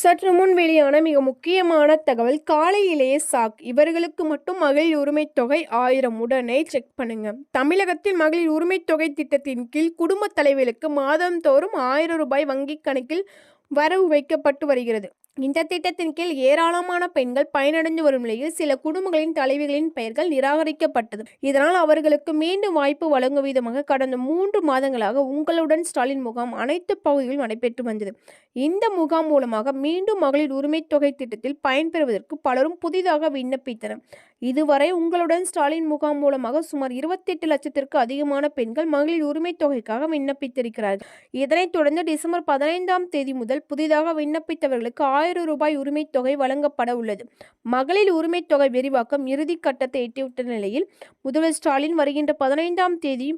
சற்று முன் வெளியான மிக முக்கியமான தகவல் காலையிலேயே சாக். இவர்களுக்கு மட்டும் மகளிர் உரிமைத்தொகை ஆயிரம். உடனே செக் பண்ணுங்க. தமிழகத்தில் மகளிர் உரிமைத்தொகை திட்டத்தின் கீழ் குடும்ப தலைவர்களுக்கு மாதந்தோறும் ஆயிரம் ரூபாய் வங்கிக் கணக்கில் வரவு வைக்கப்பட்டு வருகிறது. இந்த திட்டத்தின் கீழ் ஏராளமான பெண்கள் பயனடைந்து வரும் நிலையில் சில குடும்பங்களின் தலைவிகளின் பெயர்கள் நிராகரிக்கப்பட்டது. இதனால் அவர்களுக்கு மீண்டும் வாய்ப்பு வழங்கும் விதமாக கடந்த மூன்று மாதங்களாக உங்களுடன் ஸ்டாலின் முகாம் அனைத்து பகுதிகளிலும் நடைபெற்று வந்தது. இந்த முகாம் மூலமாக மீண்டும் மகளிர் உரிமை தொகை திட்டத்தில் பயன்பெறுவதற்கு பலரும் புதிதாக விண்ணப்பித்தனர். இதுவரை உங்களுடன் ஸ்டாலின் முகாம் மூலமாக சுமார் இருபத்தெட்டு லட்சத்திற்கு அதிகமான பெண்கள் மகளிர் உரிமை தொகைக்காக விண்ணப்பித்திருக்கிறார்கள். இதனைத் தொடர்ந்து டிசம்பர் பதினைந்தாம் தேதி முதல் புதிதாக விண்ணப்பித்தவர்களுக்கு ஆயிரம் ஆயிரம் ரூபாய் உரிமைத் தொகை வழங்கப்பட உள்ளது. மகளிர் உரிமைத் தொகை விரிவாக்கம் இறுதி கட்டத்தை எட்டிவிட்ட நிலையில் முதல்வர் ஸ்டாலின் வருகின்ற பதினைந்தாம் தேதி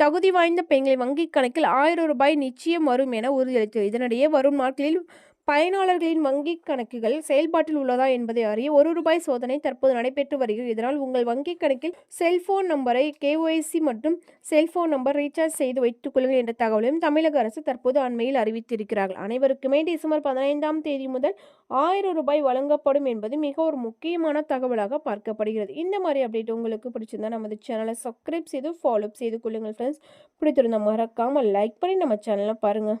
தகுதி வாய்ந்த பெண்களின் வங்கிக் கணக்கில் ஆயிரம் ரூபாய் நிச்சயம் வரும் என உறுதியளித்தது இதனிடையே வரும் நாட்களில் பயனாளர்களின் வங்கிக் கணக்குகள் செயல்பாட்டில் உள்ளதா என்பதை அறிய ஒரு ரூபாய் சோதனை தற்போது நடைபெற்று வருகிறது. இதனால் உங்கள் வங்கிக் கணக்கில் செல்போன் நம்பரை கேஒய்சி மற்றும் செல்போன் நம்பர் ரீசார்ஜ் செய்து வைத்துக் கொள்ளுங்கள் என்ற தகவலையும் தமிழக அரசு தற்போது அண்மையில் அறிவித்திருக்கிறார்கள். அனைவருக்குமே டிசம்பர் பதினைந்தாம் தேதி முதல் ஆயிரம் ரூபாய் வழங்கப்படும் என்பது மிக ஒரு முக்கியமான தகவலாக பார்க்கப்படுகிறது. இந்த மாதிரி அப்டேட் உங்களுக்கு பிடிச்சிருந்தா நமது சேனலை சப்ஸ்கிரைப் செய்து ஃபாலோ செய்து கொள்ளுங்கள் ஃப்ரெண்ட்ஸ் பிடித்திருந்த மறக்காமல் லைக் பண்ணி நம்ம சேனலை பாருங்கள்